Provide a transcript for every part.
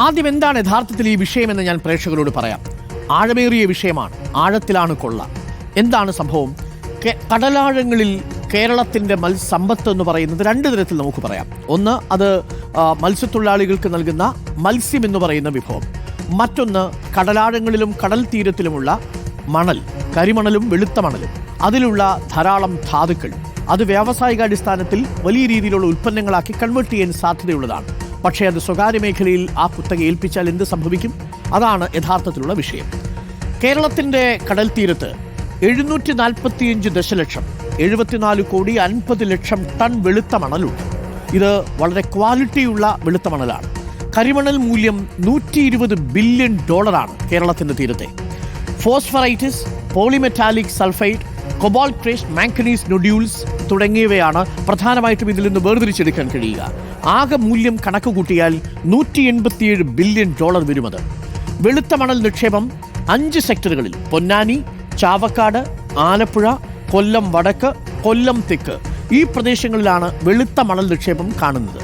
ആദ്യം എന്താണ് യഥാർത്ഥത്തിൽ ഈ വിഷയമെന്ന് ഞാൻ പ്രേക്ഷകരോട് പറയാം. ആഴമേറിയ വിഷയമാണ്. ആഴത്തിലാണ് കൊള്ള. എന്താണ് സംഭവം? കടലാഴങ്ങളിൽ കേരളത്തിന്റെ മത്സമ്പത്ത് എന്ന് പറയുന്നത് രണ്ട് തരത്തിൽ നമുക്ക് പറയാം. ഒന്ന് അത് മത്സ്യത്തൊഴിലാളികൾക്ക് നൽകുന്ന മത്സ്യം എന്ന് പറയുന്ന വിഭവം. മറ്റൊന്ന് കടലാഴങ്ങളിലും കടൽ തീരത്തിലുമുള്ള മണൽ കരിമണലും വെളുത്ത മണലും. അതിലുള്ള ധാരാളം ധാതുക്കൾ. അത് വ്യാവസായികാടിസ്ഥാനത്തിൽ വലിയ രീതിയിലുള്ള ഉൽപ്പന്നങ്ങളാക്കി കൺവേർട്ട് ചെയ്യാൻ സാധ്യതയുള്ളതാണ്. പക്ഷേ അത് സ്വകാര്യ മേഖലയിൽ ആ കുത്തക ഏൽപ്പിച്ചാൽ എന്ത് സംഭവിക്കും? അതാണ് യഥാർത്ഥത്തിലുള്ള വിഷയം. കേരളത്തിന്റെ കടൽ തീരത്ത് എഴുന്നൂറ്റി നാൽപ്പത്തിയഞ്ച് ദശലക്ഷം എഴുപത്തിനാല് കോടി അൻപത് ലക്ഷം ടൺ വെളുത്ത മണലുണ്ട്. ഇത് വളരെ ക്വാളിറ്റിയുള്ള വെളുത്ത മണലാണ്. കരിമണൽ മൂല്യം നൂറ്റി ഇരുപത് ബില്യൺ ഡോളറാണ് കേരളത്തിന്റെ തീരത്തെ. Phosphorites polymetallic sulphide cobalt crust manganese nodules തുടങ്ങിയവയാണ് പ്രധാനമായിട്ടും ഇതിൽ നിന്ന് വേർതിരിച്ചെടുക്കാൻ കഴിയുക. ആകെ മൂല്യം കണക്ക് കൂട്ടിയാൽ നൂറ്റി എൺപത്തിയേഴ് ബില്യൺ ഡോളർ വരുമത്. വെളുത്ത മണൽ നിക്ഷേപം അഞ്ച് സെക്ടറുകളിൽ പൊന്നാനി ചാവക്കാട് ആലപ്പുഴ കൊല്ലം വടക്ക് കൊല്ലം തെക്ക്. ഈ പ്രദേശങ്ങളിലാണ് വെളുത്ത മണൽ നിക്ഷേപം കാണുന്നത്.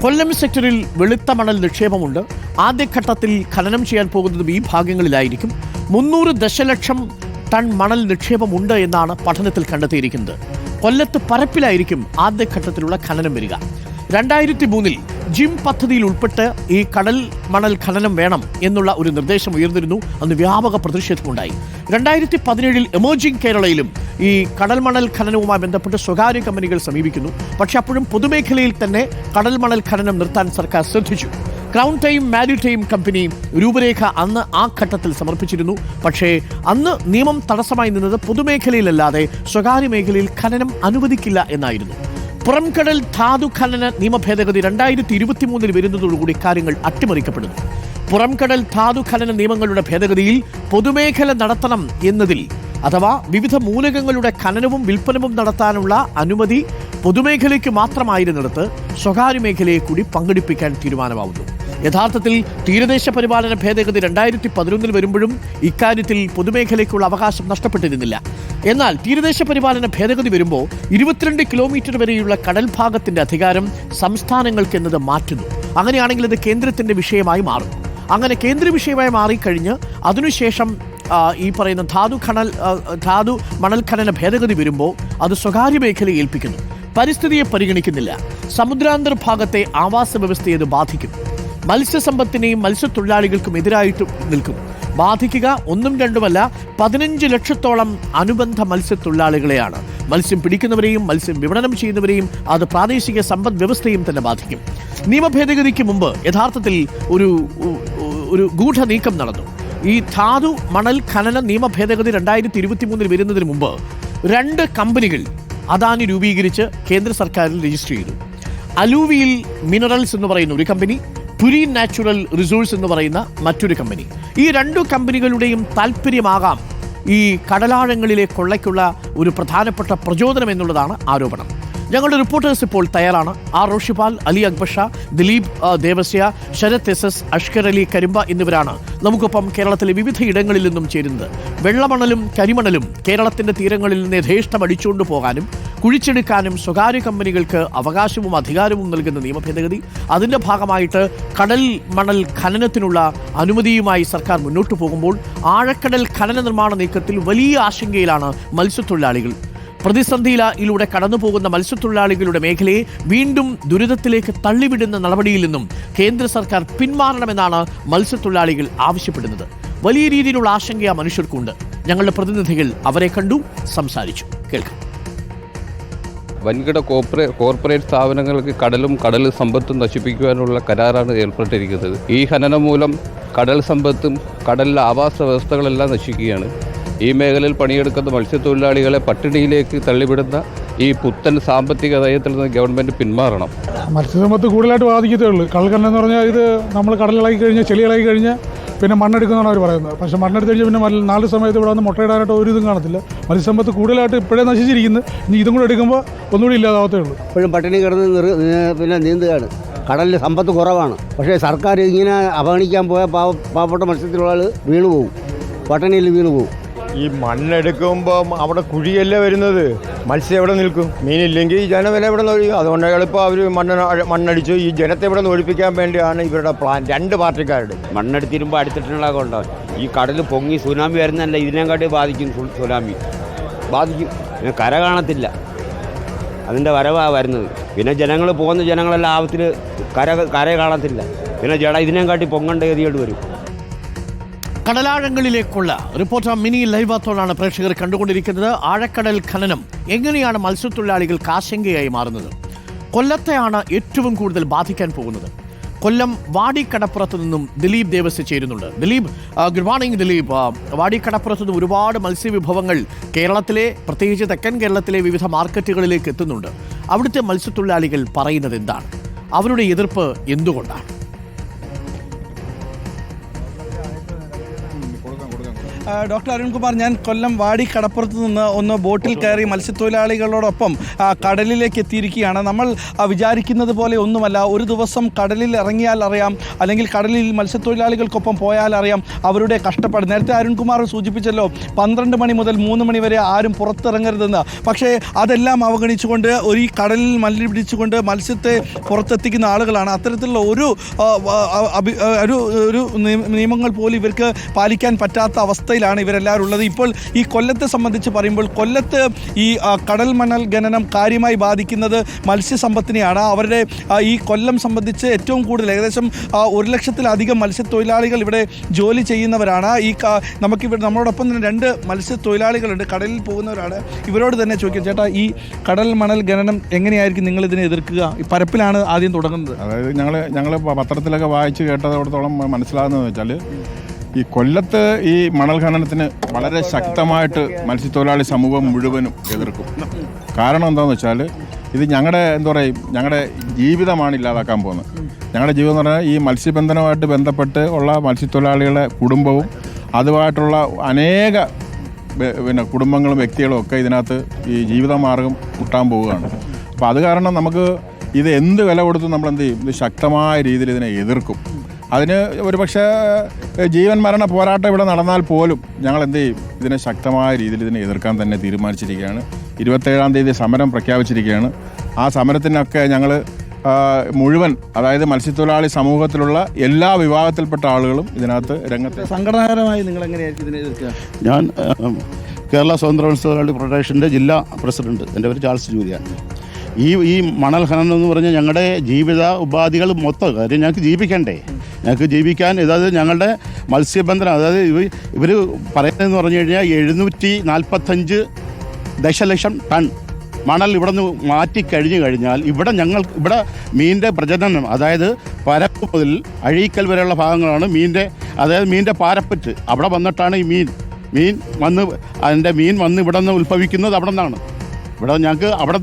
കൊല്ലം സെക്ടറിൽ വെളുത്ത മണൽ നിക്ഷേപമുണ്ട്. ആദ്യഘട്ടത്തിൽ ഖനനം ചെയ്യാൻ പോകുന്നതും ഈ ഭാഗങ്ങളിലായിരിക്കും. മുന്നൂറ് ദശലക്ഷം ടൺ മണൽ നിക്ഷേപമുണ്ട് എന്നാണ് പഠനത്തിൽ കണ്ടെത്തിയിരിക്കുന്നത്. കൊല്ലത്ത് പരപ്പിലായിരിക്കും ആദ്യഘട്ടത്തിലുള്ള ഖനനം വരിക. രണ്ടായിരത്തി മൂന്നിൽ ജിം പദ്ധതിയിൽ ഉൾപ്പെട്ട് ഈ കടൽ മണൽ ഖനനം വേണം എന്നുള്ള ഒരു നിർദ്ദേശം ഉയർന്നിരുന്നു. അന്ന് വ്യാപക പ്രതിഷേധമുണ്ടായി. രണ്ടായിരത്തി പതിനേഴിൽ എമേർജിംഗ് കേരളയിലും ഈ കടൽ മണൽ ഖനനവുമായി ബന്ധപ്പെട്ട് സ്വകാര്യ കമ്പനികൾ സമീപിക്കുന്നു. പക്ഷെ അപ്പോഴും പൊതുമേഖലയിൽ തന്നെ കടൽ മണൽ ഖനനം നിർത്താൻ സർക്കാർ ശ്രദ്ധിച്ചു. ക്രൗൺ ടൈം മാരിടൈം കമ്പനി രൂപരേഖ അന്ന് ആ ഘട്ടത്തിൽ സമർപ്പിച്ചിരുന്നു. പക്ഷേ അന്ന് നിയമം തടസ്സമായി നിന്നത് പൊതുമേഖലയിലല്ലാതെ സ്വകാര്യ മേഖലയിൽ ഖനനം അനുവദിക്കില്ല എന്നായിരുന്നു. പുറംകടൽ ധാതു ഖനന നിയമ ഭേദഗതി രണ്ടായിരത്തി ഇരുപത്തി മൂന്നിൽ വരുന്നതോടുകൂടി കാര്യങ്ങൾ അട്ടിമറിക്കപ്പെടുന്നു. പുറംകടൽ ധാതു ഖനന നിയമങ്ങളുടെ ഭേദഗതിയിൽ പൊതുമേഖല നടത്തണം എന്നതിൽ അഥവാ വിവിധ മൂലകങ്ങളുടെ ഖനനവും വിൽപ്പനവും നടത്താനുള്ള അനുമതി പൊതുമേഖലയ്ക്ക് മാത്രമായിരുന്നിടത്ത് സ്വകാര്യ മേഖലയെ കൂടി പങ്കെടുപ്പിക്കാൻ തീരുമാനമാവുന്നു. യഥാർത്ഥത്തിൽ തീരദേശ പരിപാലന ഭേദഗതി രണ്ടായിരത്തി പതിനൊന്നിൽ വരുമ്പോഴും ഇക്കാര്യത്തിൽ പൊതുമേഖലയ്ക്കുള്ള അവകാശം നഷ്ടപ്പെട്ടിരുന്നില്ല. എന്നാൽ തീരദേശ പരിപാലന ഭേദഗതി വരുമ്പോൾ ഇരുപത്തിരണ്ട് കിലോമീറ്റർ വരെയുള്ള കടൽ ഭാഗത്തിന്റെ അധികാരം സംസ്ഥാനങ്ങൾക്ക് എന്നത് മാറ്റുന്നു. അങ്ങനെയാണെങ്കിൽ അത് കേന്ദ്രത്തിന്റെ വിഷയമായി മാറും. അങ്ങനെ കേന്ദ്ര വിഷയമായി മാറിക്കഴിഞ്ഞ് അതിനുശേഷം ഈ പറയുന്ന ധാതു ഖനൽ ധാതു മണൽ ഖനന ഭേദഗതി വരുമ്പോൾ അത് സ്വകാര്യ മേഖലയെ ഏൽപ്പിക്കുന്നു. പരിസ്ഥിതിയെ പരിഗണിക്കുന്നില്ല. സമുദ്രാന്തർ ഭാഗത്തെ ആവാസ വ്യവസ്ഥയെ ബാധിക്കും. മത്സ്യസമ്പത്തിനെയും മത്സ്യത്തൊഴിലാളികൾക്കും എതിരായിട്ട് നിൽക്കും. ബാധിക്കുക ഒന്നും രണ്ടുമല്ല പതിനഞ്ച് ലക്ഷത്തോളം അനുബന്ധ മത്സ്യത്തൊഴിലാളികളെയാണ്. മത്സ്യം പിടിക്കുന്നവരെയും മത്സ്യം വിപണനം ചെയ്യുന്നവരെയും അത് പ്രാദേശിക സമ്പദ് വ്യവസ്ഥയും തന്നെ ബാധിക്കും. നിയമ ഭേദഗതിക്ക് മുമ്പ് യഥാർത്ഥത്തിൽ ഒരു ഒരു ഗൂഢ നീക്കം നടന്നു. ഈ ധാതു മണൽ ഖനന നിയമ ഭേദഗതി രണ്ടായിരത്തി ഇരുപത്തി മൂന്നിൽ വരുന്നതിന് മുമ്പ് രണ്ട് കമ്പനികൾ അദാനി രൂപീകരിച്ച് കേന്ദ്ര സർക്കാരിൽ രജിസ്റ്റർ ചെയ്തു. അലൂവിയിൽ മിനറൽസ് എന്ന് പറയുന്ന ഒരു കമ്പനി പുരി നാച്ചുറൽ റിസോഴ്സ് എന്ന് പറയുന്ന മറ്റൊരു കമ്പനി. ഈ രണ്ടു കമ്പനികളുടെയും താല്പര്യമാകാം ഈ കടലാഴങ്ങളിലെ കൊള്ളയ്ക്കുള്ള ഒരു പ്രധാനപ്പെട്ട പ്രചോദനം എന്നുള്ളതാണ് ആരോപണം. ഞങ്ങളുടെ റിപ്പോർട്ടേഴ്സ് ഇപ്പോൾ തയ്യാറാണ്. R Roshipal Ali Akbar Sha Dileep Devasya Sarath S S Ashkar Ali Karimba എന്നിവരാണ് നമുക്കൊപ്പം കേരളത്തിലെ വിവിധ ഇടങ്ങളിൽ നിന്നും ചേരുന്നത്. വെള്ളമണലും കരിമണലും കേരളത്തിന്റെ തീരങ്ങളിൽ നിന്ന് യഥേഷ്ടം അടിച്ചുകൊണ്ടു പോകാനും കുഴിച്ചെടുക്കാനും സ്വകാര്യ കമ്പനികൾക്ക് അവകാശവും അധികാരവും നൽകുന്ന നിയമ ഭേദഗതി അതിന്റെ ഭാഗമായിട്ട് കടൽ മണൽ ഖനനത്തിനുള്ള അനുമതിയുമായി സർക്കാർ മുന്നോട്ട് പോകുമ്പോൾ ആഴക്കടൽ ഖനന നിർമ്മാണ നീക്കത്തിൽ വലിയ ആശങ്കയിലാണ് മത്സ്യത്തൊഴിലാളികൾ. പ്രതിസന്ധിയിലൂടെ കടന്നു പോകുന്ന മത്സ്യത്തൊഴിലാളികളുടെ മേഖലയെ വീണ്ടും ദുരിതത്തിലേക്ക് തള്ളിവിടുന്ന നടപടിയിൽ നിന്നും കേന്ദ്ര സർക്കാർ പിന്മാറണമെന്നാണ് മത്സ്യത്തൊഴിലാളികൾ ആവശ്യപ്പെടുന്നത്. വലിയ രീതിയിലുള്ള ആശങ്ക മനുഷ്യർക്കുണ്ട്. ഞങ്ങളുടെ പ്രതിനിധികൾ അവരെ കണ്ടു സംസാരിച്ചു കേൾക്കാം. വൻകിട കോർപ്പറേ കോർപ്പറേറ്റ് സ്ഥാപനങ്ങൾക്ക് കടലും കടൽ സമ്പത്തും നശിപ്പിക്കുവാനുള്ള കരാറാണ് ഏർപ്പെട്ടിരിക്കുന്നത്. ഈ ഖനനം മൂലം കടൽ സമ്പത്തും കടലിലെ ആവാസ വ്യവസ്ഥകളെല്ലാം നശിക്കുകയാണ്. ഈ മേഖലയിൽ പണിയെടുക്കുന്ന മത്സ്യത്തൊഴിലാളികളെ പട്ടിണിയിലേക്ക് തള്ളിവിടുന്ന ഈ പുത്തൻ സാമ്പത്തിക നയത്തിൽ നിന്ന് ഗവൺമെന്റ് പിന്മാറണം. മത്സ്യസമ്പത്ത് കൂടുതലായിട്ട് ബാധിക്കത്തേ ഉള്ളൂ. കടൽ കണ്ണെന്ന് പറഞ്ഞാൽ ഇത് നമ്മൾ കടലിളക്കി കഴിഞ്ഞാൽ ചെളി ഇളക്കി കഴിഞ്ഞാൽ പിന്നെ മണ്ണെടുക്കുന്നതാണ് അവർ പറയുന്നത്. പക്ഷേ മണ്ണെടുത്ത് കഴിഞ്ഞാൽ പിന്നെ നാല് സമയത്ത് ഇവിടെ വന്ന് മുട്ടയിടാനായിട്ട് ഒരു ഇതും കാണത്തില്ല. മത്സ്യസമ്പത്ത് കൂടുതലായിട്ട് ഇപ്പോഴേ നശിച്ചിരിക്കുന്നു. ഇനി ഇതും കൂടെ എടുക്കുമ്പോൾ ഒന്നുകൂടി ഇല്ലാതാവത്തേ ഉള്ളൂ. ഇപ്പോഴും പട്ടിണി കിടന്ന് പിന്നെ നീന്തുകയാണ്. കടലിൽ സമ്പത്ത് കുറവാണ്. പക്ഷേ സർക്കാർ ഇങ്ങനെ അവഗണിക്കാൻ പോയ പാവ പാവപ്പെട്ട മത്സ്യത്തിലുള്ള വീണു പോകും പട്ടിണിയിൽ വീണു ഈ മണ്ണെടുക്കുമ്പോൾ അവിടെ കുഴിയല്ലേ വരുന്നത്? മത്സ്യം എവിടെ നിൽക്കും? മീനില്ലെങ്കിൽ ഈ ജനം വില എവിടെ നിന്ന് ഒഴിയും അതുകൊണ്ട് എളുപ്പം അവർ മണ്ണ് മണ്ണടിച്ചു. ഈ ജനത്തെ ഇവിടെ നിന്ന് ഒഴിപ്പിക്കാൻ വേണ്ടിയാണ് ഇവരുടെ പ്ലാൻ രണ്ട് പാർട്ടിക്കാരുടെ. മണ്ണെടുത്തിരുമ്പോൾ അടുത്തിട്ടുള്ള കൊണ്ടോ? ഈ കടൽ പൊങ്ങി സുനാമി വരുന്നതല്ല ഇതിനെക്കാട്ടി ബാധിക്കും സുനാമി. ബാധിക്കും. കര കാണത്തില്ല. അതിന്റെ വരവാണ് വരുന്നത്. പിന്നെ ജനങ്ങൾ പോകുന്ന ജനങ്ങളെല്ലാം ആപത്തിൽ കര കര കാണത്തില്ല. പിന്നെ ജട ഇതിനെക്കാട്ടി പൊങ്ങേണ്ട ഗതിയോട് വരും. കടലാഴങ്ങളിലേക്കുള്ള റിപ്പോർട്ടർ മിനി ലൈവാത്തോടാണ് പ്രേക്ഷകർ കണ്ടുകൊണ്ടിരിക്കുന്നത്. ആഴക്കടൽ ഖനനം എങ്ങനെയാണ് മത്സ്യത്തൊഴിലാളികൾക്ക് ആശങ്കയായി മാറുന്നത്? കൊല്ലത്തെയാണ് ഏറ്റവും കൂടുതൽ ബാധിക്കാൻ പോകുന്നത്. കൊല്ലം വാടിക്കടപ്പുറത്ത് നിന്നും ദിലീപ് ദേവസ് ചേരുന്നുണ്ട്. Dileep good morning Dileep. വാടിക്കടപ്പുറത്ത് നിന്ന് ഒരുപാട് മത്സ്യവിഭവങ്ങൾ കേരളത്തിലെ പ്രത്യേകിച്ച് തെക്കൻ കേരളത്തിലെ വിവിധ മാർക്കറ്റുകളിലേക്ക് എത്തുന്നുണ്ട്. അവിടുത്തെ മത്സ്യത്തൊഴിലാളികൾ പറയുന്നത് എന്താണ്? അവരുടെ എതിർപ്പ് എന്തുകൊണ്ടാണ്? ഡോക്ടർ അരുൺകുമാർ ഞാൻ കൊല്ലം വാടി കടപ്പുറത്ത് നിന്ന് ഒന്ന് ബോട്ടിൽ കയറി മത്സ്യത്തൊഴിലാളികളോടൊപ്പം കടലിലേക്ക് എത്തിയിരിക്കുകയാണ്. നമ്മൾ വിചാരിക്കുന്നത് പോലെ ഒന്നുമല്ല. ഒരു ദിവസം കടലിൽ ഇറങ്ങിയാൽ അറിയാം അല്ലെങ്കിൽ കടലിൽ മത്സ്യത്തൊഴിലാളികൾക്കൊപ്പം പോയാൽ അറിയാം അവരുടെ കഷ്ടപ്പാട്. നേരത്തെ അരുൺകുമാർ സൂചിപ്പിച്ചല്ലോ പന്ത്രണ്ട് മണി മുതൽ മൂന്ന് മണി വരെ ആരും പുറത്തിറങ്ങരുതെന്ന്. പക്ഷേ അതെല്ലാം അവഗണിച്ചുകൊണ്ട് ഒരു കടലിൽ മല്ലി പിടിച്ചുകൊണ്ട് മത്സ്യത്തെ പുറത്തെത്തിക്കുന്ന ആളുകളാണ്. അത്തരത്തിലുള്ള ഒരു ഒരു നിയമങ്ങൾ പോലും ഇവർക്ക് പാലിക്കാൻ പറ്റാത്ത അവസ്ഥയിലാണ് ഇവരെല്ലാവരും ഉള്ളത്. ഇപ്പോൾ ഈ കൊല്ലത്തെ സംബന്ധിച്ച് പറയുമ്പോൾ കൊല്ലത്ത് ഈ കടൽ മണൽ ഖനനം കാര്യമായി ബാധിക്കുന്നത് മത്സ്യസമ്പത്തിനെയാണ്. അവരുടെ ഈ കൊല്ലം സംബന്ധിച്ച് ഏറ്റവും കൂടുതൽ ഏകദേശം ഒരു ലക്ഷത്തിലധികം മത്സ്യത്തൊഴിലാളികൾ ഇവിടെ ജോലി ചെയ്യുന്നവരാണ്. ഈ നമുക്കിവിടെ നമ്മളോടൊപ്പം തന്നെ രണ്ട് മത്സ്യത്തൊഴിലാളികളുണ്ട്. കടലിൽ പോകുന്നവരാണ്. ഇവരോട് തന്നെ ചോദിക്കാം ചേട്ടാ ഈ കടൽ മണൽ ഖനനം എങ്ങനെയായിരിക്കും നിങ്ങൾ ഇതിനെ എതിർക്കുക? പരപ്പിലാണ് ആദ്യം തുടങ്ങുന്നത്. അതായത് ഞങ്ങൾ ഞങ്ങൾ പത്രത്തിലൊക്കെ വായിച്ച് കേട്ടതോടത്തോളം മനസ്സിലാകുന്നതെന്ന് വെച്ചാൽ ഈ കൊല്ലത്ത് ഈ മണൽ ഖനനത്തിന് വളരെ ശക്തമായിട്ട് മത്സ്യത്തൊഴിലാളി സമൂഹം മുഴുവനും എതിർക്കും. കാരണം എന്താണെന്ന് വെച്ചാൽ ഇത് ഞങ്ങളുടെ എന്താ പറയുക ഞങ്ങളുടെ ജീവിതമാണ് ഇല്ലാതാക്കാൻ പോകുന്നത്. ഞങ്ങളുടെ ജീവിതം എന്ന് പറഞ്ഞാൽ ഈ മത്സ്യബന്ധനവുമായിട്ട് ബന്ധപ്പെട്ട് ഉള്ള മത്സ്യത്തൊഴിലാളികളുടെ കുടുംബവും അതുമായിട്ടുള്ള അനേക പിന്നെ കുടുംബങ്ങളും വ്യക്തികളും ഒക്കെ ഇതിനകത്ത് ഈ ജീവിതമാർഗം മുട്ടാൻ പോവുകയാണ്. അപ്പോൾ അത് കാരണം നമുക്ക് ഇത് എന്ത് വില കൊടുത്തും നമ്മൾ എന്ത് ചെയ്യും? ഇത് ശക്തമായ രീതിയിൽ ഇതിനെ എതിർക്കും. അതിന് ഒരു പക്ഷേ ജീവൻ മരണ പോരാട്ടം ഇവിടെ നടന്നാൽ പോലും ഞങ്ങൾ എന്ത് ചെയ്യും? ഇതിനെ ശക്തമായ രീതിയിൽ ഇതിനെ എതിർക്കാൻ തന്നെ തീരുമാനിച്ചിരിക്കുകയാണ്. ഇരുപത്തേഴാം തീയതി സമരം പ്രഖ്യാപിച്ചിരിക്കുകയാണ്. ആ സമരത്തിനൊക്കെ ഞങ്ങൾ മുഴുവൻ അതായത് മത്സ്യത്തൊഴിലാളി സമൂഹത്തിലുള്ള എല്ലാ വിഭാഗത്തിൽപ്പെട്ട ആളുകളും ഇതിനകത്ത് രംഗത്ത് സംഘടനാപരമായി നിങ്ങൾ എങ്ങനെയായിരിക്കും ഇതിനെ എതിർക്കുക? ഞാൻ കേരള സ്വതന്ത്ര മത്സ്യത്തൊഴിലാളി ഫെഡറേഷന്റെ ജില്ലാ പ്രസിഡന്റ്. എന്റെ പേര് ചാൾസ് ജൂലിയാണ് ഈ ഈ മണൽ ഖനനം എന്ന് പറഞ്ഞാൽ ഞങ്ങളുടെ ജീവിത ഉപാധികൾ മൊത്തം കാര്യം ഞങ്ങൾക്ക് ജീവിക്കണ്ടേ? ഞങ്ങൾക്ക് ജീവിക്കാൻ അതായത് ഞങ്ങളുടെ മത്സ്യബന്ധനം അതായത് ഇവർ ഇവർ പറയുന്നതെന്ന് പറഞ്ഞു കഴിഞ്ഞാൽ എഴുന്നൂറ്റി നാൽപ്പത്തഞ്ച് ദശലക്ഷം ടൺ മണൽ ഇവിടെ നിന്ന് മാറ്റി കഴിഞ്ഞു കഴിഞ്ഞാൽ ഇവിടെ ഞങ്ങൾ ഇവിടെ മീനിന്റെ പ്രജനനം അതായത് പരപ്പ് മുതൽ അഴീക്കൽ വരെയുള്ള ഭാഗങ്ങളാണ് മീനിന്റെ അതായത് മീനിന്റെ പാരപ്പറ്റ്. അവിടെ വന്നിട്ടാണ് ഈ മീൻ മീൻ വന്ന് അതിന്റെ മീൻ വന്ന് ഇവിടെ നിന്ന് ഉത്ഭവിക്കുന്നത് അവിടെ നിന്നാണ്. ഇവിടെ ഞങ്ങൾക്ക് അവിടെ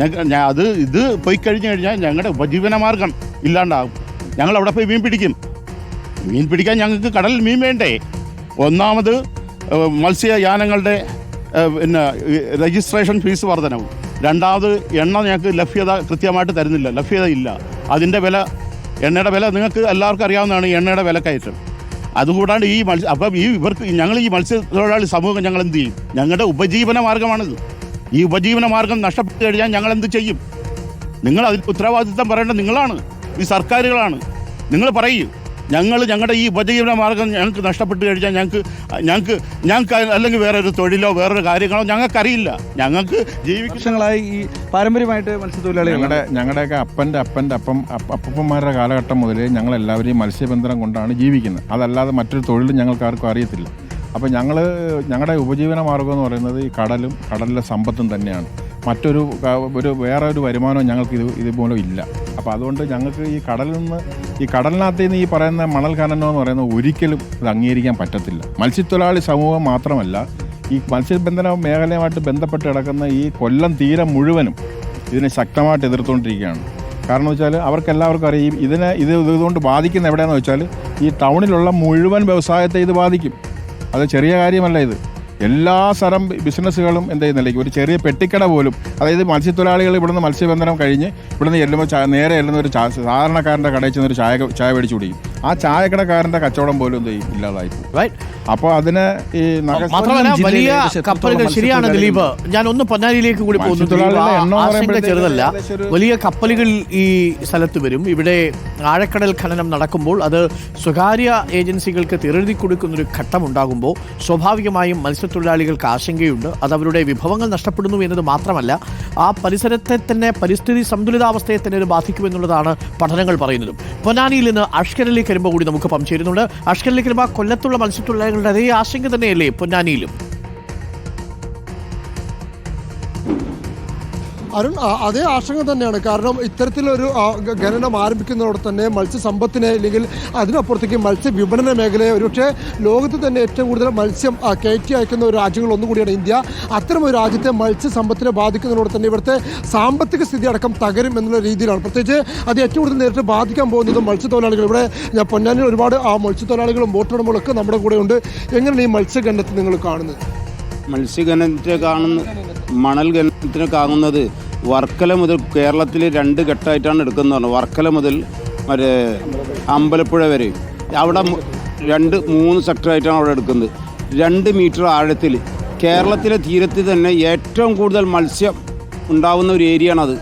ഞങ്ങൾക്ക് അത് ഇത് പോയി കഴിഞ്ഞു കഴിഞ്ഞാൽ ഞങ്ങളുടെ ഉപജീവന മാർഗം ഇല്ലാണ്ടാകും. ഞങ്ങൾ അവിടെ പോയി മീൻ പിടിക്കും. മീൻ പിടിക്കാൻ ഞങ്ങൾക്ക് കടലിൽ മീൻ വേണ്ടേ? ഒന്നാമത് മത്സ്യയാനങ്ങളുടെ പിന്നെ രജിസ്ട്രേഷൻ ഫീസ് വർധനവും. രണ്ടാമത് എണ്ണ ഞങ്ങൾക്ക് ലഭ്യത കൃത്യമായിട്ട് തരുന്നില്ല ലഭ്യത ഇല്ല. അതിന്റെ വില എണ്ണയുടെ വില നിങ്ങൾക്ക് എല്ലാവർക്കും അറിയാവുന്നതാണ് എണ്ണയുടെ വിലക്കയറ്റം. അതുകൂടാണ്ട് ഈ മത്സ്യ അപ്പം ഈ ഇവർക്ക് ഞങ്ങൾ ഈ മത്സ്യത്തൊഴിലാളി സമൂഹം ഞങ്ങൾ എന്ത് ചെയ്യും? ഞങ്ങളുടെ ഉപജീവന മാർഗമാണിത്. ഈ ഉപജീവന മാർഗം നഷ്ടപ്പെട്ടു കഴിഞ്ഞാൽ ഞങ്ങൾ എന്ത് ചെയ്യും? നിങ്ങൾ അതിൽ ഉത്തരവാദിത്തം പറയേണ്ടത് നിങ്ങളാണ്. ഈ സർക്കാരുകളാണ്. നിങ്ങൾ പറയൂ ഞങ്ങൾ ഞങ്ങളുടെ ഈ ഉപജീവന മാർഗം ഞങ്ങൾക്ക് നഷ്ടപ്പെട്ട് കഴിഞ്ഞാൽ ഞങ്ങൾക്ക് ഞങ്ങൾക്ക് ഞങ്ങൾക്ക് അല്ലെങ്കിൽ വേറൊരു തൊഴിലോ വേറൊരു കാര്യങ്ങളോ ഞങ്ങൾക്കറിയില്ല. ഞങ്ങൾക്ക് ജീവിക്കുന്ന ഈ പാരമ്പര്യമായിട്ട് മത്സ്യത്തൊഴിലാളികൾ ഞങ്ങളുടെ ഞങ്ങളുടെയൊക്കെ അപ്പന്റെ അപ്പന്റെ അപ്പം അപ്പപ്പന്മാരുടെ കാലഘട്ടം മുതലേ ഞങ്ങളെല്ലാവരും എല്ലാവരെയും മത്സ്യബന്ധനം കൊണ്ടാണ് ജീവിക്കുന്നത്. അതല്ലാതെ മറ്റൊരു തൊഴിലും ഞങ്ങൾക്ക് ആർക്കും അറിയത്തില്ല. അപ്പോൾ ഞങ്ങൾ ഞങ്ങളുടെ ഉപജീവന മാർഗം എന്ന് പറയുന്നത് ഈ കടലും കടലിലെ സമ്പത്തും തന്നെയാണ്. മറ്റൊരു ഒരു വേറെ ഒരു വരുമാനവും ഞങ്ങൾക്ക് ഇത് ഇതുമൂലം ഇല്ല. അപ്പോൾ അതുകൊണ്ട് ഞങ്ങൾക്ക് ഈ കടലിൽ നിന്ന് ഈ കടലിനകത്ത് നിന്ന് ഈ പറയുന്ന മണൽ ഖനനം എന്ന് പറയുന്നത് ഒരിക്കലും ഇത് അംഗീകരിക്കാൻ പറ്റത്തില്ല. മത്സ്യത്തൊഴിലാളി സമൂഹം മാത്രമല്ല ഈ മത്സ്യബന്ധന മേഖലയുമായിട്ട് ബന്ധപ്പെട്ട് കിടക്കുന്ന ഈ കൊല്ലം തീരം മുഴുവനും ഇതിനെ ശക്തമായിട്ട് എതിർത്തുകൊണ്ടിരിക്കുകയാണ്. കാരണം വെച്ചാൽ അവർക്ക് എല്ലാവർക്കും അറിയാം ഇതിനെ ഇത് ഇതുകൊണ്ട് ബാധിക്കുന്ന എവിടെയാണെന്ന് വെച്ചാൽ ഈ ടൗണിലുള്ള മുഴുവൻ വ്യവസായത്തെ ഇത് ബാധിക്കും. അത് ചെറിയ കാര്യമല്ല ഇത്. എല്ലാ സ്ഥലം ബിസിനസ്സുകളും എന്ത് ചെയ്യുന്നില്ല ഒരു ചെറിയ പെട്ടിക്കട പോലും അതായത് മത്സ്യത്തൊഴിലാളികൾ ഇവിടുന്ന് മത്സ്യബന്ധനം കഴിഞ്ഞ് ഇവിടുന്ന് ചെല്ലുമ്പോൾ നേരെ ചെല്ലുന്ന ഒരു സാധാരണക്കാരന്റെ കടയിൽ ചെന്ന് ഒരു ചായ ചായ മേടിച്ചു കുടിക്കും. ആ ചായക്കടക്കാരന്റെ കച്ചവടം പോലും ഇല്ലാതായി അപ്പൊ അപ്പോൾ അതിന് ഈ മാത്രമല്ല വലിയ കപ്പലുകൾ ശരിയാണ് ദിലീപ്. ഞാൻ ഒന്ന് പൊന്നാനിയിലേക്ക് കൂടി പോകുന്നു. ചെറുതല്ല. വലിയ കപ്പലുകൾ ഈ സ്ഥലത്ത് വരും. ഇവിടെ ആഴക്കടൽ ഖനനം നടക്കുമ്പോൾ അത് സ്വകാര്യ ഏജൻസികൾക്ക് തിരുതി കൊടുക്കുന്ന ഒരു ഘട്ടം ഉണ്ടാകുമ്പോൾ സ്വാഭാവികമായും മത്സ്യത്തൊഴിലാളികൾക്ക് ആശങ്കയുണ്ട്. അത് അവരുടെ വിഭവങ്ങൾ നഷ്ടപ്പെടുന്നു എന്നത് മാത്രമല്ല ആ പരിസരത്തെ തന്നെ പരിസ്ഥിതി സന്തുലിതാവസ്ഥയെ തന്നെ ഇത് ബാധിക്കുമെന്നുള്ളതാണ് പഠനങ്ങൾ പറയുന്നത്. പൊന്നാനിയിൽ നിന്ന് അഷ്കറിലേക്ക് വരുമ്പോൾ കൂടി നമുക്ക് പങ്കുചേരുന്നുണ്ട്. അഷ്കറിലേക്ക് വരുമ്പോൾ ആ കൊല്ലത്തുള്ള മത്സ്യത്തൊഴിലാളികളുടെ അതേ ആശങ്ക തന്നെയല്ലേ പൊന്നാനിയിലും? അരുൺ അതേ ആശങ്ക തന്നെയാണ്. കാരണം ഇത്തരത്തിലൊരു ഖനനം ആരംഭിക്കുന്നതോടെ തന്നെ മത്സ്യസമ്പത്തിനെ അല്ലെങ്കിൽ അതിനപ്പുറത്തേക്ക് മത്സ്യ വിപണന മേഖലയെ ഒരുപക്ഷെ ലോകത്ത് തന്നെ ഏറ്റവും കൂടുതൽ മത്സ്യം കയറ്റി അയക്കുന്ന ഒരു രാജ്യങ്ങൾ ഒന്നുകൂടിയാണ് ഇന്ത്യ. അത്തരം ഒരു രാജ്യത്തെ മത്സ്യസമ്പത്തിനെ ബാധിക്കുന്നതോടെ തന്നെ ഇവിടുത്തെ സാമ്പത്തിക സ്ഥിതി അടക്കം തകരും എന്നുള്ള രീതിയിലാണ്. പ്രത്യേകിച്ച് അത് ഏറ്റവും കൂടുതൽ നേരിട്ട് ബാധിക്കാൻ പോകുന്നത് മത്സ്യത്തൊഴിലാളികൾ. ഇവിടെ ഞാൻ പൊന്നാനിൽ ഒരുപാട് ആ മത്സ്യത്തൊഴിലാളികളും ബോട്ടുടമകളൊക്കെ നമ്മുടെ കൂടെ ഉണ്ട്. എങ്ങനെയാണ് ഈ മത്സ്യഖനനത്തെ നിങ്ങൾ കാണുന്നത്? മത്സ്യഖനനത്തെ കാണുന്ന മണൽ ഖനനത്തിന് കാണുന്നത് വർക്കല മുതൽ കേരളത്തിൽ രണ്ട് ഘട്ടമായിട്ടാണ് എടുക്കുന്നത് വർക്കല മുതൽ മറ്റേ അമ്പലപ്പുഴ വരെ. അവിടെ രണ്ട് മൂന്ന് സെക്ടറായിട്ടാണ് അവിടെ എടുക്കുന്നത്. രണ്ട് മീറ്റർ ആഴത്തിൽ. കേരളത്തിലെ തീരത്ത് തന്നെ ഏറ്റവും കൂടുതൽ മത്സ്യം ഉണ്ടാവുന്ന ഒരു ഏരിയയാണത്.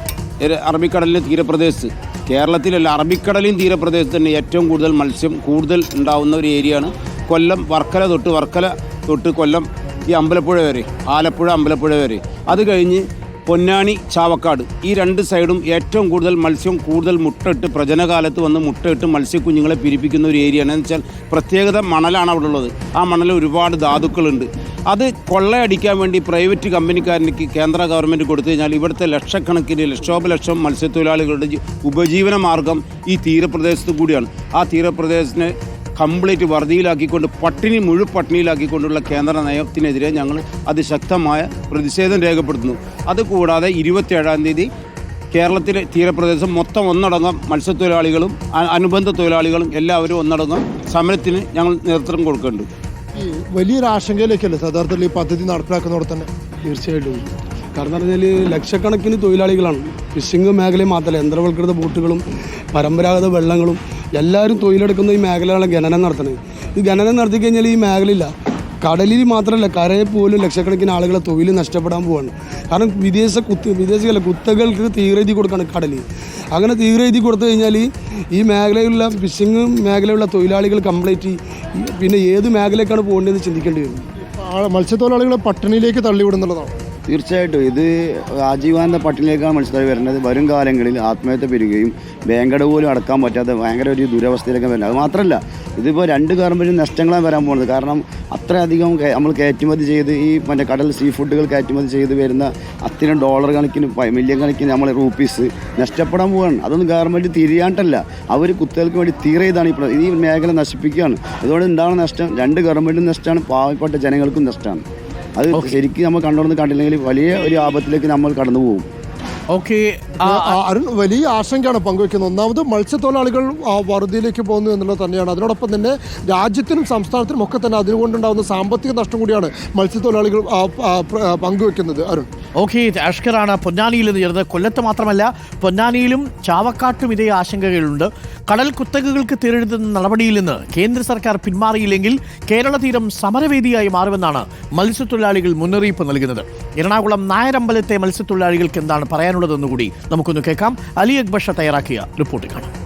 അറബിക്കടലിലെ തീരപ്രദേശത്ത്. കേരളത്തിലല്ല അറബിക്കടലിൻ തീരപ്രദേശത്ത് തന്നെ ഏറ്റവും കൂടുതൽ മത്സ്യം കൂടുതൽ ഉണ്ടാവുന്ന ഒരു ഏരിയയാണ് കൊല്ലം വർക്കല തൊട്ട്. വർക്കല തൊട്ട് കൊല്ലം ഈ അമ്പലപ്പുഴ വരെ ആലപ്പുഴ അമ്പലപ്പുഴ വരെ. അത് കഴിഞ്ഞ് പൊന്നാനി ചാവക്കാട്. ഈ രണ്ട് സൈഡും ഏറ്റവും കൂടുതൽ മത്സ്യം കൂടുതൽ മുട്ടയിട്ട് പ്രജനകാലത്ത് വന്ന് മുട്ടയിട്ട് മത്സ്യക്കുഞ്ഞുങ്ങളെ പിരിപ്പിക്കുന്ന ഒരു ഏരിയ എന്ന് വെച്ചാൽ പ്രത്യേകത മണലാണ് അവിടെ ഉള്ളത്. ആ മണൽ ഒരുപാട് ധാതുക്കളുണ്ട്. അത് കൊള്ളയടിക്കാൻ വേണ്ടി പ്രൈവറ്റ് കമ്പനിക്കാരനിക്ക് കേന്ദ്ര ഗവൺമെന്റ് കൊടുത്തു കഴിഞ്ഞാൽ ഇവിടുത്തെ ലക്ഷക്കണക്കിന് ലക്ഷോപലക്ഷം മത്സ്യത്തൊഴിലാളികളുടെ ഉപജീവന മാർഗം ഈ തീരപ്രദേശത്ത് കൂടിയാണ്. ആ തീരപ്രദേശത്തിനെ കംപ്ലീറ്റ് വറുതിയിലാക്കിക്കൊണ്ട് പട്ടിണി മുഴുപട്ടിണിയിലാക്കിക്കൊണ്ടുള്ള കേന്ദ്ര നയത്തിനെതിരെ ഞങ്ങൾ അതിശക്തമായ പ്രതിഷേധം രേഖപ്പെടുത്തുന്നു. അതുകൂടാതെ ഇരുപത്തിയേഴാം തീയതി കേരളത്തിലെ തീരപ്രദേശം മൊത്തം ഒന്നടങ്കം മത്സ്യത്തൊഴിലാളികളും അനുബന്ധ തൊഴിലാളികളും എല്ലാവരും ഒന്നടങ്കം സമരത്തിന് ഞങ്ങൾ നേതൃത്വം കൊടുക്കുന്നുണ്ട്. ഈ വലിയൊരു ആശങ്കയിലേക്കല്ലേ യഥാർത്ഥത്തിൽ ഈ പദ്ധതി നടപ്പിലാക്കുന്നതോടെ തന്നെ? തീർച്ചയായിട്ടും. കാരണം എന്ന് പറഞ്ഞാൽ ലക്ഷക്കണക്കിന് തൊഴിലാളികളാണ്. ഫിഷിംഗ് മേഖലയിൽ മാത്രമല്ല യന്ത്രവൽകൃത ബോട്ടുകളും പരമ്പരാഗത വെള്ളങ്ങളും എല്ലാവരും തൊഴിലെടുക്കുന്ന ഈ മേഖലകളാണ് ഖനനം നടത്തുന്നത്. ഈ ഖനനം നടത്തി കഴിഞ്ഞാൽ ഈ മേഖലയില്ല. കടലിൽ മാത്രമല്ല കരയിൽ പോലും ലക്ഷക്കണക്കിന് ആളുകളെ തൊഴിൽ നഷ്ടപ്പെടാൻ പോവാണ്. കാരണം വിദേശ കുത്ത് വിദേശികളെ കുത്തകൾക്ക് തീവ്രതി കൊടുക്കുകയാണ് കടലിൽ അങ്ങനെ തീവ്രതി കൊടുത്തു കഴിഞ്ഞാൽ ഈ മേഖലയിലുള്ള ഫിഷിംഗ് മേഖലയിലുള്ള തൊഴിലാളികൾ കംപ്ലീറ്റ് പിന്നെ ഏത് മേഖലയ്ക്കാണ് പോകേണ്ടതെന്ന് ചിന്തിക്കേണ്ടി വരും. മത്സ്യത്തൊഴിലാളികളെ പട്ടിണിയിലേക്ക് തള്ളിവിടുന്നുള്ളതാണ്. തീർച്ചയായിട്ടും. ഇത് ആജീവാനന്ദ പട്ടിണിയിലേക്കാണ് മനസ്സിലായി വരുന്നത്. വരും കാലങ്ങളിൽ ആത്മഹത്യ പെരുകയും ബാങ്കട പോലും അടക്കാൻ പറ്റാത്ത ഭയങ്കര ഒരു ദുരവസ്ഥയിലേക്ക് വരുന്നത്. അത് മാത്രമല്ല ഇതിപ്പോൾ രണ്ട് കാരണം നഷ്ടങ്ങളാണ് വരാൻ പോകുന്നത്. കാരണം അത്രയധികം നമ്മൾ കയറ്റുമതി ചെയ്ത് ഈ മറ്റേ കടൽ സീ ഫുഡുകൾ കയറ്റുമതി ചെയ്ത് വരുന്ന അത്രയും ഡോളർ കണക്കിന് മില്യൺ കണക്കിന് നമ്മൾ റൂപ്പീസ് നഷ്ടപ്പെടാൻ പോവുകയാണ് അതൊന്നും ഗവൺമെന്റ് തിരിയാണ്ടല്ല. അവർ കുത്തകൾക്ക് വേണ്ടി തീരെയതാണ് ഇപ്പോൾ ഈ മേഖല നശിപ്പിക്കുകയാണ്. അതുകൊണ്ട് എന്താണ് നഷ്ടം? രണ്ട് ഗവൺമെന്റും നഷ്ടമാണ്. പാവപ്പെട്ട ജനങ്ങൾക്കും നഷ്ടമാണ്. അത് ശരിക്കും നമ്മൾ കണ്ടോന്ന് കണ്ടില്ലെങ്കിൽ വലിയ ഒരു ആപത്തിലേക്ക് നമ്മൾ കടന്നു പോകും ഓക്കെ ആ, അരുൺ വലിയ ആശങ്കയാണ് പങ്കുവെക്കുന്നത് ഒന്നാമത് മത്സ്യത്തൊഴിലാളികൾ വറുതിയിലേക്ക് പോകുന്നു എന്നുള്ളത് തന്നെയാണ്. അതിനോടൊപ്പം തന്നെ രാജ്യത്തിനും സംസ്ഥാനത്തിനും ഒക്കെ തന്നെ അതുകൊണ്ടുണ്ടാകുന്ന സാമ്പത്തിക നഷ്ടം കൂടിയാണ് മത്സ്യത്തൊഴിലാളികൾ പങ്കുവെക്കുന്നത് അരുൺ. ഓക്കെ അഷ്കറാണ് പൊന്നാനിയിൽ നിന്ന് ചേർന്നത് കൊല്ലത്ത് മാത്രമല്ല പൊന്നാനിയിലും ചാവക്കാട്ടും ഇതേ ആശങ്കകളുണ്ട്. കടൽ കുത്തകകൾക്ക് തിരഞ്ഞെടുത്ത നടപടിയിൽ നിന്ന് കേന്ദ്ര സർക്കാർ പിന്മാറിയില്ലെങ്കിൽ കേരള തീരം സമരവേദിയായി മാറുമെന്നാണ് മത്സ്യത്തൊഴിലാളികൾ മുന്നറിയിപ്പ് നൽകുന്നത്. എറണാകുളം നായരമ്പലത്തെ മത്സ്യത്തൊഴിലാളികൾക്ക് എന്താണ് പറയാനുള്ളതെന്നുകൂടി നമുക്കൊന്ന് കേൾക്കാം. അലി അക്ബഷ തയ്യാറാക്കിയ റിപ്പോർട്ട് കാണാം.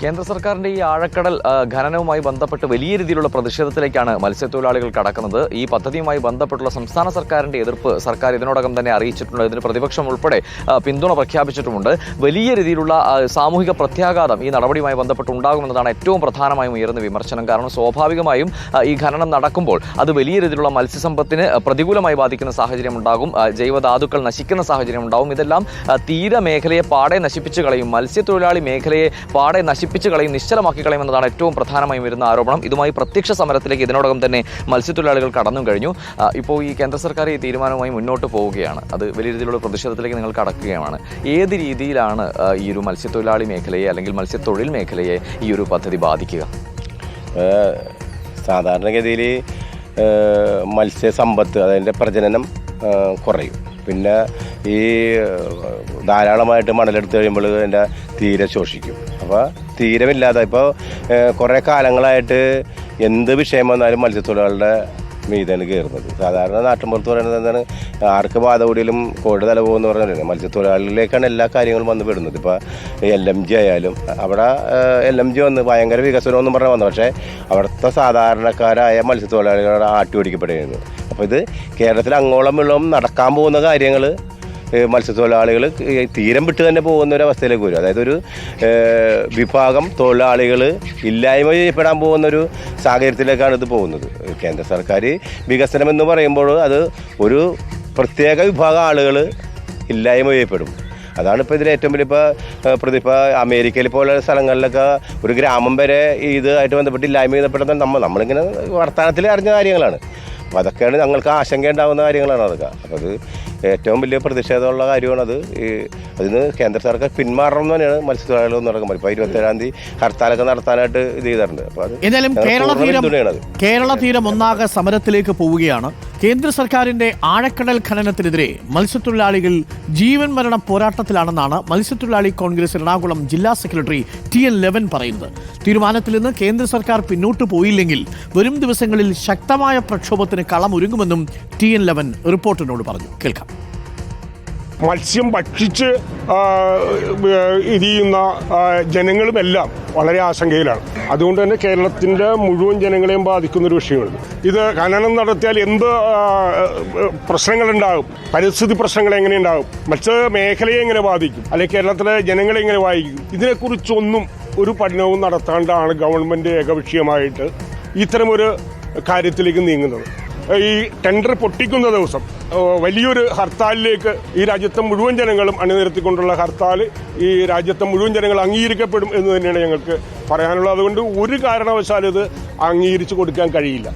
കേന്ദ്ര സർക്കാരിന്റെ ഈ ആഴക്കടൽ ഖനനവുമായി ബന്ധപ്പെട്ട് വലിയ രീതിയിലുള്ള പ്രതിഷേധത്തിലേക്കാണ് മത്സ്യത്തൊഴിലാളികൾ കടക്കുന്നത്. ഈ പദ്ധതിയുമായി ബന്ധപ്പെട്ടുള്ള സംസ്ഥാന സർക്കാരിന്റെ എതിർപ്പ് സർക്കാർ ഇതിനോടകം തന്നെ അറിയിച്ചിട്ടുണ്ട്. ഇതിന് പ്രതിപക്ഷം ഉൾപ്പെടെ പിന്തുണ പ്രഖ്യാപിച്ചിട്ടുമുണ്ട്. വലിയ രീതിയിലുള്ള സാമൂഹിക പ്രത്യാഘാതം ഈ നടപടിയുമായി ബന്ധപ്പെട്ട് ഉണ്ടാകുമെന്നതാണ് ഏറ്റവും പ്രധാനമായും ഉയർന്ന വിമർശനം. കാരണം സ്വാഭാവികമായും ഈ ഖനനം നടക്കുമ്പോൾ അത് വലിയ രീതിയിലുള്ള മത്സ്യസമ്പത്തിന് പ്രതികൂലമായി ബാധിക്കുന്ന സാഹചര്യം ഉണ്ടാകും. ജൈവധാതുക്കൾ നശിക്കുന്ന സാഹചര്യം ഉണ്ടാകും. ഇതെല്ലാം തീരമേഖലയെ പാടെ നശിപ്പിച്ചു കളയും. മത്സ്യത്തൊഴിലാളി മേഖലയെ പാടെ നശിപ്പിച്ചു കളയും നിശ്ചലമാക്കി കളയും എന്നതാണ് ഏറ്റവും പ്രധാനമായും വരുന്ന ആരോപണം. ഇതുമായി പ്രത്യക്ഷ സമരത്തിലേക്ക് ഇതിനോടകം തന്നെ മത്സ്യത്തൊഴിലാളികൾ കടന്നു കഴിഞ്ഞു. ഇപ്പോൾ ഈ കേന്ദ്ര സർക്കാർ ഈ തീരുമാനവുമായി മുന്നോട്ട് പോവുകയാണ്. അത് വലിയ രീതിയിലുള്ള പ്രതിഷേധത്തിലേക്ക് നിങ്ങൾ കടക്കുകയാണ്. ഏത് രീതിയിലാണ് ഈ ഒരു മത്സ്യത്തൊഴിലാളി മേഖലയെ അല്ലെങ്കിൽ മത്സ്യത്തൊഴിൽ മേഖലയെ ഈ ഒരു പദ്ധതി ബാധിക്കുക? സാധാരണഗതിയിൽ മത്സ്യസമ്പത്ത് അതിന്റെ പ്രജനനം കുറയും. പിന്നെ ഈ ധാരാളമായിട്ട് മണലെടുത്ത് കഴിയുമ്പോൾ അതിന്റെ തീരെ ശോഷിക്കും. അപ്പോൾ തീരമില്ലാതെ ഇപ്പോൾ കുറേ കാലങ്ങളായിട്ട് എന്ത് വിഷയം വന്നാലും മത്സ്യത്തൊഴിലാളികളുടെ മീതാണ് കയറുന്നത് സാധാരണ നാട്ടിൻപുറത്ത് പറയുന്നത് എന്താണ് ആർക്ക് ബാധ കൂടിയാലും കോഴി തല പോകുമെന്ന് പറഞ്ഞാൽ മത്സ്യത്തൊഴിലാളികളിലേക്കാണ് എല്ലാ കാര്യങ്ങളും വന്ന് പെടുന്നത്. ഇപ്പോൾ എൽ എം ജി ആയാലും അവിടെ എൽ എം ജി വന്ന് ഭയങ്കര വികസനം എന്നും പറഞ്ഞാൽ വന്നു പക്ഷേ അവിടുത്തെ സാധാരണക്കാരായ മത്സ്യത്തൊഴിലാളികളെ ആട്ടി ഓടിക്കപ്പെടുകയായിരുന്നു അപ്പോൾ ഇത് കേരളത്തിൽ അങ്ങോളം വെള്ളം നടക്കാൻ പോകുന്ന കാര്യങ്ങൾ മത്സ്യത്തൊഴിലാളികൾ തീരം വിട്ട് തന്നെ പോകുന്ന ഒരു അവസ്ഥയിലേക്ക് വരും. അതായത് ഒരു വിഭാഗം തൊഴിലാളികൾ ഇല്ലായ്മ ചെയ്യപ്പെടാൻ പോകുന്ന ഒരു സാഹചര്യത്തിലേക്കാണ് ഇത് പോകുന്നത്. കേന്ദ്ര സർക്കാർ വികസനം എന്ന് പറയുമ്പോൾ അത് ഒരു പ്രത്യേക വിഭാഗം ആളുകൾ ഇല്ലായ്മ ചെയ്യപ്പെടും. അതാണ് ഇപ്പോൾ ഇതിൽ ഏറ്റവും വലിയ ഇപ്പോൾ പ്രതിഭ. അമേരിക്കയിൽ പോലുള്ള സ്ഥലങ്ങളിലൊക്കെ ഒരു ഗ്രാമം വരെ ഇതുമായിട്ട് ബന്ധപ്പെട്ട് ഇല്ലായ്മ ചെയ്യപ്പെട്ടത് നമ്മൾ നമ്മളിങ്ങനെ വർത്തമാനത്തിൽ അറിഞ്ഞ കാര്യങ്ങളാണ്. അപ്പോൾ അതൊക്കെയാണ് ഞങ്ങൾക്ക് ആശങ്ക ഉണ്ടാകുന്ന കാര്യങ്ങളാണ് അതൊക്കെ. അപ്പോൾ അത് ഏറ്റവും വലിയ പ്രതിഷേധമുള്ള കാര്യമാണത്. ഈ അതിന് കേന്ദ്ര സർക്കാർ പിന്മാറണം എന്ന് തന്നെയാണ് മത്സ്യത്തൊഴിലാളികൾ നടക്കുന്നത് ഇപ്പോൾ ഇരുപത്തേഴാം തീയതി ഹർത്താലൊക്കെ നടത്താനായിട്ട് ഇത് ചെയ്തിട്ടുണ്ട്. അപ്പോൾ അത് ഏതായാലും കേരള തീരം കേരള തീരം ഒന്നാകെ സമരത്തിലേക്ക് പോവുകയാണ്. കേന്ദ്ര സർക്കാരിന്റെ ആഴക്കടൽ ഖനനത്തിനെതിരെ മത്സ്യത്തൊഴിലാളികൾ ജീവൻ മരണ പോരാട്ടത്തിലാണെന്നാണ് മത്സ്യത്തൊഴിലാളി കോൺഗ്രസ് എറണാകുളം ജില്ലാ സെക്രട്ടറി ടി എൻ ലെവൻ പറയുന്നത്. തീരുമാനത്തിൽ നിന്ന് കേന്ദ്ര സർക്കാർ പിന്നോട്ട് പോയില്ലെങ്കിൽ വരും ദിവസങ്ങളിൽ ശക്തമായ പ്രക്ഷോഭത്തിന് കളമൊരുങ്ങുമെന്നും ടി എൻ ലെവൻ റിപ്പോർട്ടിനോട് പറഞ്ഞു. കേൾക്കാം. മത്സ്യം ഭക്ഷിച്ച് ഇരിയുന്ന ജനങ്ങളുമെല്ലാം വളരെ ആശങ്കയിലാണ്. അതുകൊണ്ട് തന്നെ കേരളത്തിന്റെ മുഴുവൻ ജനങ്ങളെയും ബാധിക്കുന്ന ഒരു വിഷയമാണ് ഇത്. ഖനനം നടത്തിയാൽ എന്ത് പ്രശ്നങ്ങളുണ്ടാകും? പരിസ്ഥിതി പ്രശ്നങ്ങൾ എങ്ങനെ ഉണ്ടാകും മത്സ്യ മേഖലയെ എങ്ങനെ ബാധിക്കും? അല്ലെങ്കിൽ കേരളത്തിലെ ജനങ്ങളെ എങ്ങനെ ബാധിക്കും? ഇതിനെക്കുറിച്ചൊന്നും ഒരു പഠനവും നടത്താണ്ടാണ് ഗവൺമെന്റ് ഏകപക്ഷീയമായിട്ട് ഇത്തരമൊരു കാര്യത്തിലേക്ക് നീങ്ങുന്നത്. ഈ ടെൻഡർ പൊട്ടിക്കുന്ന ദിവസം വലിയൊരു ഹർത്താലിലേക്ക് ഈ രാജ്യത്തെ മുഴുവൻ ജനങ്ങളും അണിനിരത്തിക്കൊണ്ടുള്ള ഹർത്താൽ ഈ രാജ്യത്തെ മുഴുവൻ ജനങ്ങൾ അംഗീകരിക്കപ്പെടും എന്ന് തന്നെയാണ് ഞങ്ങൾക്ക് പറയാനുള്ളത്. അതുകൊണ്ട് ഒരു കാരണവശാലും ഇത് അംഗീകരിച്ചു കൊടുക്കാൻ കഴിയില്ല.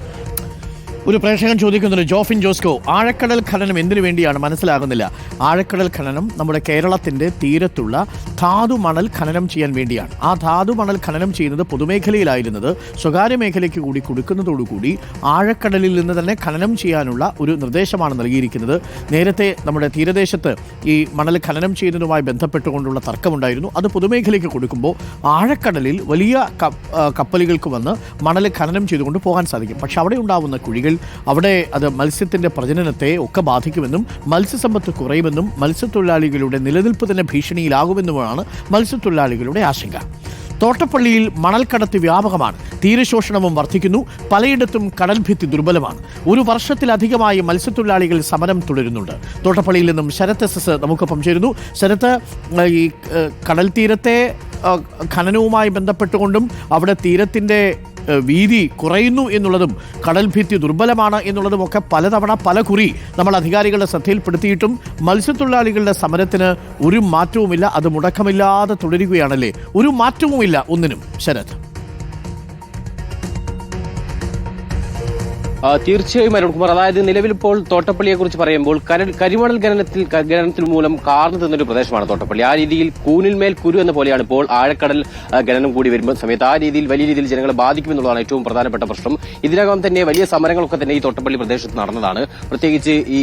ഒരു പ്രേക്ഷകൻ ചോദിക്കുന്നുണ്ട് ജോഫിൻ ജോസ്കോ ആഴക്കടൽ ഖനനം എന്തിനു വേണ്ടിയാണ്? മനസ്സിലാകുന്നില്ല. ആഴക്കടൽ ഖനനം നമ്മുടെ കേരളത്തിന്റെ തീരത്തുള്ള ധാതു മണൽ ഖനനം ചെയ്യാൻ വേണ്ടിയാണ്. ആ ധാതു മണൽ ഖനനം ചെയ്യുന്നത് പൊതുമേഖലയിലായിരുന്നത് സ്വകാര്യ മേഖലയ്ക്ക് കൂടി കൊടുക്കുന്നതോടുകൂടി ആഴക്കടലിൽ നിന്ന് തന്നെ ഖനനം ചെയ്യാനുള്ള ഒരു നിർദ്ദേശമാണ് നൽകിയിരിക്കുന്നത്. നേരത്തെ നമ്മുടെ തീരദേശത്ത് ഈ മണൽ ഖനനം ചെയ്യുന്നതുമായി ബന്ധപ്പെട്ടുകൊണ്ടുള്ള തർക്കമുണ്ടായിരുന്നു. അത് പൊതുമേഖലയ്ക്ക് കൊടുക്കുമ്പോൾ ആഴക്കടലിൽ വലിയ കപ്പ- കപ്പലുകൾക്ക് വന്ന് മണൽ ഖനനം ചെയ്തുകൊണ്ട് പോകാൻ സാധിക്കും. പക്ഷെ അവിടെ ഉണ്ടാവുന്ന കുഴികൾ അവിടെ അത് മത്സ്യത്തിന്റെ പ്രജനനത്തെ ഒക്കെ ബാധിക്കുമെന്നും മത്സ്യസമ്പത്ത് കുറയുമെന്നും മത്സ്യത്തൊഴിലാളികളുടെ നിലനിൽപ്പ് തന്നെ ഭീഷണിയിലാകുമെന്നുമാണ് മത്സ്യത്തൊഴിലാളികളുടെ ആശങ്ക. തോട്ടപ്പള്ളിയിൽ മണൽക്കടത്ത് വ്യാപകമാണ്. തീരശോഷണവും വർദ്ധിക്കുന്നു. പലയിടത്തും കടൽഭിത്തി ദുർബലമാണ്. ഒരു വർഷത്തിലധികമായി മത്സ്യത്തൊഴിലാളികൾ സമരം തുടരുന്നുണ്ട്. തോട്ടപ്പള്ളിയിൽ നിന്നും ശരത് എസ് എസ് നമുക്കൊപ്പം ചേരുന്നു. ശരത്ത് ഈ കടൽ തീരത്തെ ഖനനവുമായി ബന്ധപ്പെട്ടുകൊണ്ടും അവിടെ തീരത്തിന്റെ വീതി കുറയുന്നു എന്നുള്ളതും കടൽ ഭിത്തി ദുർബലമാണ് എന്നുള്ളതും ഒക്കെ പലതവണ പല കുറി നമ്മൾ അധികാരികളുടെ ശ്രദ്ധയിൽപ്പെടുത്തിയിട്ടും മത്സ്യത്തൊഴിലാളികളുടെ സമരത്തിന് ഒരു മാറ്റവുമില്ല അത് മുടക്കമില്ലാതെ തുടരുകയാണല്ലേ? ഒരു മാറ്റവുമില്ല ഒന്നിനും ശരത്. തീർച്ചയായും അരുൺകുമാർ അതായത് നിലവിൽ ഇപ്പോൾ തോട്ടപ്പള്ളിയെ കുറിച്ച് പറയുമ്പോൾ കരൽ കരിമണൽ ഖനനത്തിൽ ഖനനത്തിൽ മൂലം കാർന്നു തിന്നൊരു പ്രദേശമാണ് തോട്ടപ്പള്ളി. ആ രീതിയിൽ കൂനിൽമേൽ കുരു എന്ന പോലെയാണ് ഇപ്പോൾ ആഴക്കടൽ ഖനനം കൂടി വരുമ്പോൾ സമയത്ത് ആ രീതിയിൽ വലിയ രീതിയിൽ ജനങ്ങളെ ബാധിക്കുമെന്നുള്ളതാണ് ഏറ്റവും പ്രധാനപ്പെട്ട പ്രശ്നം. ഇതിനകം തന്നെ വലിയ സമരങ്ങളൊക്കെ തന്നെ ഈ തോട്ടപ്പള്ളി പ്രദേശത്ത് നടന്നതാണ്. പ്രത്യേകിച്ച് ഈ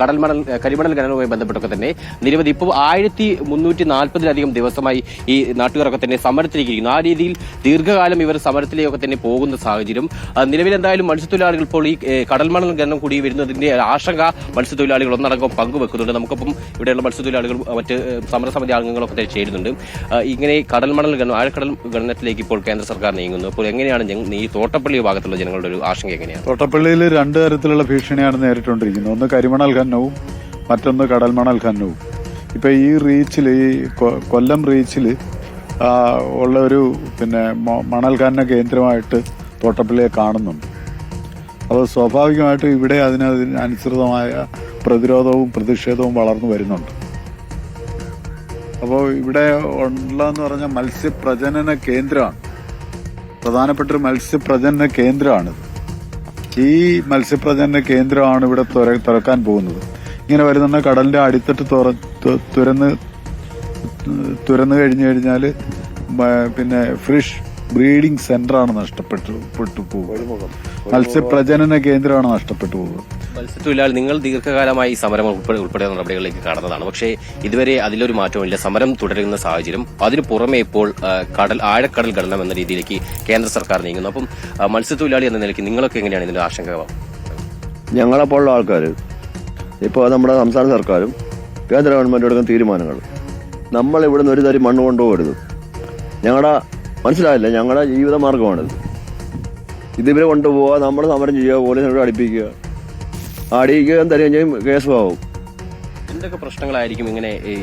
കടൽമണൽ കരിമണൽ ഖനനവുമായി ബന്ധപ്പെട്ടൊക്കെ തന്നെ നിരവധി ഇപ്പോൾ ആയിരത്തി മുന്നൂറ്റി നാൽപ്പതിലധികം ദിവസമായി ഈ നാട്ടുകാരൊക്കെ തന്നെ സമരത്തിലേക്കിരിക്കുന്നു ആ രീതിയിൽ ദീർഘകാലം ഇവർ സമരത്തിലേക്കൊക്കെ തന്നെ പോകുന്ന സാഹചര്യം. നിലവിൽ എന്തായാലും മത്സ്യത്തൊഴിലാളികൾ ഇപ്പോൾ ഈ കടൽമണൽ ഖനനം കൂടി വരുന്നതിന്റെ ആശങ്ക മത്സ്യത്തൊഴിലാളികൾ ഒന്നടങ്കം പങ്കുവെക്കുന്നുണ്ട്. നമുക്കൊപ്പം ഇവിടെയുള്ള മത്സ്യത്തൊഴിലാളികൾ മറ്റ് സമരസമിതി അംഗങ്ങളൊക്കെ ചേരുന്നുണ്ട്. ഇങ്ങനെ കടൽമണൽ ഖനനം ആഴക്കടൽ ഖനനത്തിലേക്ക് ഇപ്പോൾ കേന്ദ്ര സർക്കാർ നീങ്ങുന്നു. അപ്പോൾ എങ്ങനെയാണ് ഈ തോട്ടപ്പള്ളി ഭാഗത്തുള്ള ജനങ്ങളുടെ ഒരു ആശങ്ക എങ്ങനെയാണ്? തോട്ടപ്പള്ളിയിൽ രണ്ട് തരത്തിലുള്ള ഭീഷണിയാണ് നേരിട്ടുകൊണ്ടിരിക്കുന്നത്. ഒന്ന് കരിമണൽ ഖനനവും മറ്റൊന്ന് കടൽമണൽ ഖനനവും. ഇപ്പൊ ഈ റീച്ചിൽ ഈ കൊല്ലം റീച്ചിൽ ഉള്ള ഒരു പിന്നെ മ- മണൽ ഖനന കേന്ദ്രമായിട്ട് തോട്ടപ്പള്ളിയെ കാണുന്നുണ്ട്. അപ്പോൾ സ്വാഭാവികമായിട്ടും ഇവിടെ അതിന് അനുസൃതമായ പ്രതിരോധവും പ്രതിഷേധവും വളർന്നു വരുന്നുണ്ട്. അപ്പോൾ ഇവിടെ ഉള്ളതെന്ന് പറഞ്ഞാൽ മത്സ്യപ്രജനന കേന്ദ്രമാണ്. പ്രധാനപ്പെട്ട ഒരു മത്സ്യപ്രജനന കേന്ദ്രമാണിത്. ഈ മത്സ്യപ്രജനന കേന്ദ്രമാണ് ഇവിടെ തുറക്കാൻ പോകുന്നത്. ഇങ്ങനെ വരുന്ന കടലിന്റെ അടിത്തട്ട് തുറന്ന് തുരന്ന് കഴിഞ്ഞു കഴിഞ്ഞാൽ പിന്നെ ഫിഷ് ബ്രീഡിംഗ് സെന്ററാണ് നഷ്ടപ്പെട്ടു പെട്ടു പോകും മത്സ്യപ്രജനന കേന്ദ്രമാണ് നഷ്ടപ്പെട്ടു പോകുന്നത്. മത്സ്യത്തൊഴിലാളി നിങ്ങൾ ദീർഘകാലമായി സമരം ഉൾപ്പെടെ ഉൾപ്പെടെ നടപടികളിലേക്ക് കടന്നതാണ്. പക്ഷേ ഇതുവരെ അതിലൊരു മാറ്റമില്ല സമരം തുടരുന്ന സാഹചര്യം അതിന് പുറമെ ഇപ്പോൾ കടൽ ആഴക്കടൽ ഘടനം എന്ന രീതിയിലേക്ക് കേന്ദ്ര സർക്കാർ നീങ്ങുന്നു. അപ്പം മത്സ്യത്തൊഴിലാളി എന്ന നിലയ്ക്ക് നിങ്ങളൊക്കെ എങ്ങനെയാണ് ഇതിന്റെ ആശങ്ക? ഞങ്ങളെപ്പോലുള്ള ആൾക്കാർ ഇപ്പോൾ നമ്മുടെ സംസ്ഥാന സർക്കാരും കേന്ദ്ര ഗവൺമെന്റ് എടുക്കുന്ന തീരുമാനങ്ങൾ. നമ്മൾ ഇവിടുന്ന് ഒരു തരി മണ്ണ് കൊണ്ടുപോകരുത്. ഞങ്ങളുടെ മനസ്സിലായില്ല? ഞങ്ങളുടെ ജീവിത മാർഗമാണിത് ഇതിവരെ കൊണ്ടുപോവുക നമ്മൾ സമരം ചെയ്യുക പോലീസിനോട് അടുപ്പിക്കുക. അടിയിക്കുകയും തരികയും കേസ് ആവും എന്തൊക്കെ പ്രശ്നങ്ങളായിരിക്കും ഇങ്ങനെ ഈ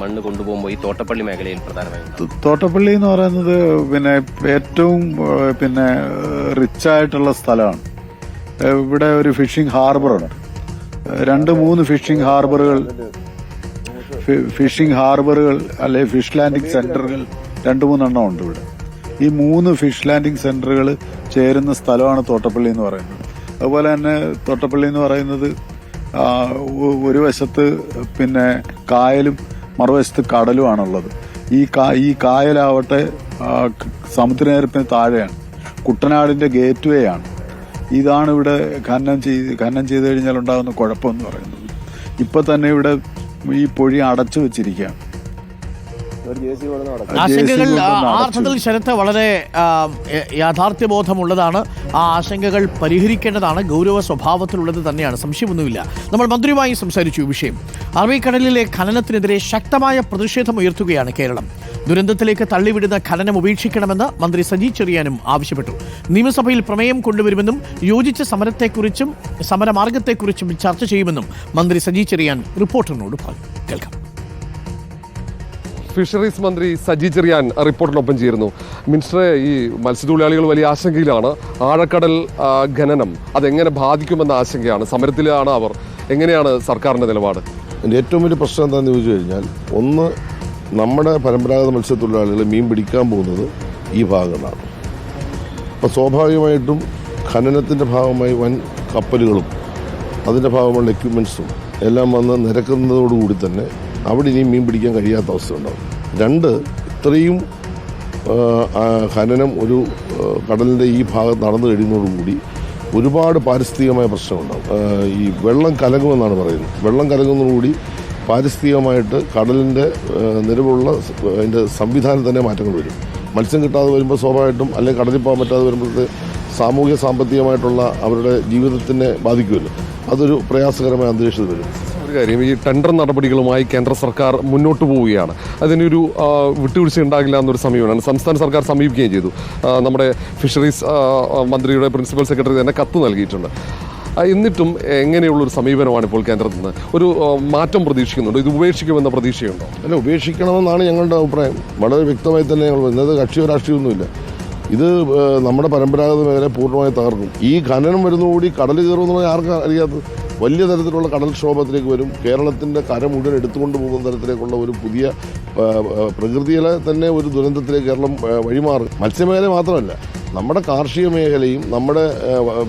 മണ്ണ് കൊണ്ടുപോകുമ്പോൾ ഈ തോട്ടപ്പള്ളി മേഖലയിൽ പ്രധാനമായും? തോട്ടപ്പള്ളി എന്ന് പറയുന്നത് പിന്നെ ഏറ്റവും പിന്നെ റിച്ച് ആയിട്ടുള്ള സ്ഥലമാണ്. ഇവിടെ ഒരു ഫിഷിംഗ് ഹാർബറുണ്ട് ഏഹ്, രണ്ട് മൂന്ന് ഫിഷിംഗ് ഹാർബറുകൾ ഫിഷിംഗ് ഹാർബറുകൾ അല്ലെ ഫിഷ് ലാൻഡിംഗ് സെന്ററുകൾ രണ്ട് മൂന്നെണ്ണം ഉണ്ട് ഇവിടെ. ഈ മൂന്ന് ഫിഷ് ലാൻഡിംഗ് സെന്ററുകൾ ചേരുന്ന സ്ഥലമാണ് തോട്ടപ്പള്ളി എന്ന് പറയുന്നത്. അതുപോലെ തന്നെ തോട്ടപ്പള്ളി എന്ന് പറയുന്നത് ഒരു വശത്ത് പിന്നെ കായലും മറുവശത്ത് കടലുമാണുള്ളത്. ഈ കാ- ഈ കായലാവട്ടെ സമുദ്രനിരപ്പിന് താഴെയാണ്. കുട്ടനാടിന്റെ ഗേറ്റ് വേ ആണ് ഇതാണ് ഇവിടെ ഖനനം ചെയ്ത് ഖനനം ചെയ്ത് കഴിഞ്ഞാൽ ഉണ്ടാകുന്ന കുഴപ്പമെന്ന് പറയുന്നത്. ഇപ്പൊ തന്നെ ഇവിടെ ഈ പൊഴി അടച്ചു വെച്ചിരിക്കുകയാണ്. ആശങ്കകൾ ആ. അർത്ഥത്തിൽ ശരത്ത് വളരെ യാഥാർത്ഥ്യബോധമുള്ളതാണ്. ആ ആശങ്കകൾ പരിഹരിക്കേണ്ടതാണ്. ഗൗരവ സ്വഭാവത്തിലുള്ളത് തന്നെയാണ്. സംശയമൊന്നുമില്ല. നമ്മൾ മന്ത്രിയുമായി സംസാരിച്ചു. ഈ വിഷയം അറബിക്കടലിലെ ഖനനത്തിനെതിരെ ശക്തമായ പ്രതിഷേധം ഉയർത്തുകയാണ് കേരളം. ദുരന്തത്തിലേക്ക് തള്ളിവിടുന്ന ഖനനം ഉപേക്ഷിക്കണമെന്ന് മന്ത്രി സജി ചെറിയാനും ആവശ്യപ്പെട്ടു. നിയമസഭയിൽ പ്രമേയം കൊണ്ടുവരുമെന്നും യോജിച്ച സമരത്തെക്കുറിച്ചും സമരമാർഗത്തെക്കുറിച്ചും ചർച്ച ചെയ്യുമെന്നും മന്ത്രി സജി ചെറിയാൻ റിപ്പോർട്ടറിനോട് പറഞ്ഞു. കേൾക്കാം. ഫിഷറീസ് മന്ത്രി സജി ചെറിയാൻ റിപ്പോർട്ടിനൊപ്പം ചേരുന്നു. മിനിസ്റ്ററെ ഈ മത്സ്യത്തൊഴിലാളികൾ വലിയ ആശങ്കയിലാണ്. ആഴക്കടൽ ഖനനം അതെങ്ങനെ ബാധിക്കുമെന്ന ആശങ്കയാണ്. സമരത്തിലാണ് അവർ. എങ്ങനെയാണ് സർക്കാരിന്റെ നിലപാട്? എന്റെ ഏറ്റവും വലിയ പ്രശ്നം എന്താണെന്ന് ചോദിച്ചു കഴിഞ്ഞാൽ ഒന്ന് നമ്മുടെ പരമ്പരാഗത മത്സ്യത്തൊഴിലാളികൾ മീൻ പിടിക്കാൻ പോകുന്നത് ഈ ഭാഗങ്ങളാണ്. അപ്പോൾ സ്വാഭാവികമായിട്ടും ഖനനത്തിന്റെ ഭാഗമായി വൻ കപ്പലുകളും അതിന്റെ ഭാഗമുള്ള എക്യുപ്മെൻസും എല്ലാം വന്ന് നിരക്കുന്നതോടുകൂടി തന്നെ അവിടെ ഇനിയും മീൻ പിടിക്കാൻ കഴിയാത്ത അവസ്ഥ ഉണ്ടാവും രണ്ട് ഇത്രയും ഖനനം ഒരു കടലിന്റെ ഈ ഭാഗത്ത് നടന്നു കഴിയുന്നതോടുകൂടി ഒരുപാട് പാരിസ്ഥിതികമായ പ്രശ്നമുണ്ടാകും ആ, ഈ വെള്ളം കലങ്ങുമെന്നാണ് പറയുന്നത്. വെള്ളം കലങ്ങുന്നതോടുകൂടി പാരിസ്ഥിതികമായിട്ട് കടലിന്റെ നിലവിലുള്ള അതിന്റെ സംവിധാനം തന്നെ മാറ്റങ്ങൾ വരും. മത്സ്യം കിട്ടാതെ വരുമ്പോൾ സ്വാഭാവികമായിട്ടും അല്ലെങ്കിൽ കടലിൽ പോകാൻ പറ്റാതെ വരുമ്പോഴത്തെ സാമൂഹ്യ സാമ്പത്തികമായിട്ടുള്ള അവരുടെ ജീവിതത്തിനെ ബാധിക്കുമല്ലോ. അതൊരു പ്രയാസകരമായ അന്തരീക്ഷത്തിൽ വരും. ഒരു കാര്യം ഈ ടെൻഡർ നടപടികളുമായി കേന്ദ്ര സർക്കാർ മുന്നോട്ട് പോവുകയാണ്. അതിനൊരു വിട്ടുവീഴ്ച ഉണ്ടാകില്ല എന്നൊരു സമീപനമാണ് സംസ്ഥാന സർക്കാർ സമീപിക്കുകയും ചെയ്തു. നമ്മുടെ ഫിഷറീസ് മന്ത്രിയുടെ പ്രിൻസിപ്പൽ സെക്രട്ടറി തന്നെ കത്ത് നൽകിയിട്ടുണ്ട്. എന്നിട്ടും എങ്ങനെയുള്ളൊരു സമീപനമാണ് ഇപ്പോൾ കേന്ദ്രത്തിൽ നിന്ന്? ഒരു മാറ്റം പ്രതീക്ഷിക്കുന്നുണ്ട്? ഇത് ഉപേക്ഷിക്കുമെന്ന പ്രതീക്ഷയുണ്ടോ? അല്ല ഉപേക്ഷിക്കണമെന്നാണ് ഞങ്ങളുടെ അഭിപ്രായം. വളരെ വ്യക്തമായി തന്നെ ഞങ്ങൾ പറയുന്നത്. കക്ഷിയോ രാഷ്ട്രീയമൊന്നുമില്ല. ഇത് നമ്മുടെ പരമ്പരാഗത മേഖല പൂർണമായി തകർക്കും. ഈ ഖനനം വരുന്നതോടി കടൽ കയറുമെന്നുള്ള ആർക്കും അറിയാത്തത്? വലിയ തരത്തിലുള്ള കടൽക്ഷോഭത്തിലേക്ക് വരും. കേരളത്തിന്റെ കര മുഴുവൻ എടുത്തുകൊണ്ട് പോകുന്ന തരത്തിലേക്കുള്ള ഒരു പുതിയ പ്രകൃതിയിലെ തന്നെ ഒരു ദുരന്തത്തിലേക്ക് കേരളം വഴിമാറും. മത്സ്യമേഖല മാത്രമല്ല നമ്മുടെ കാർഷിക മേഖലയും നമ്മുടെ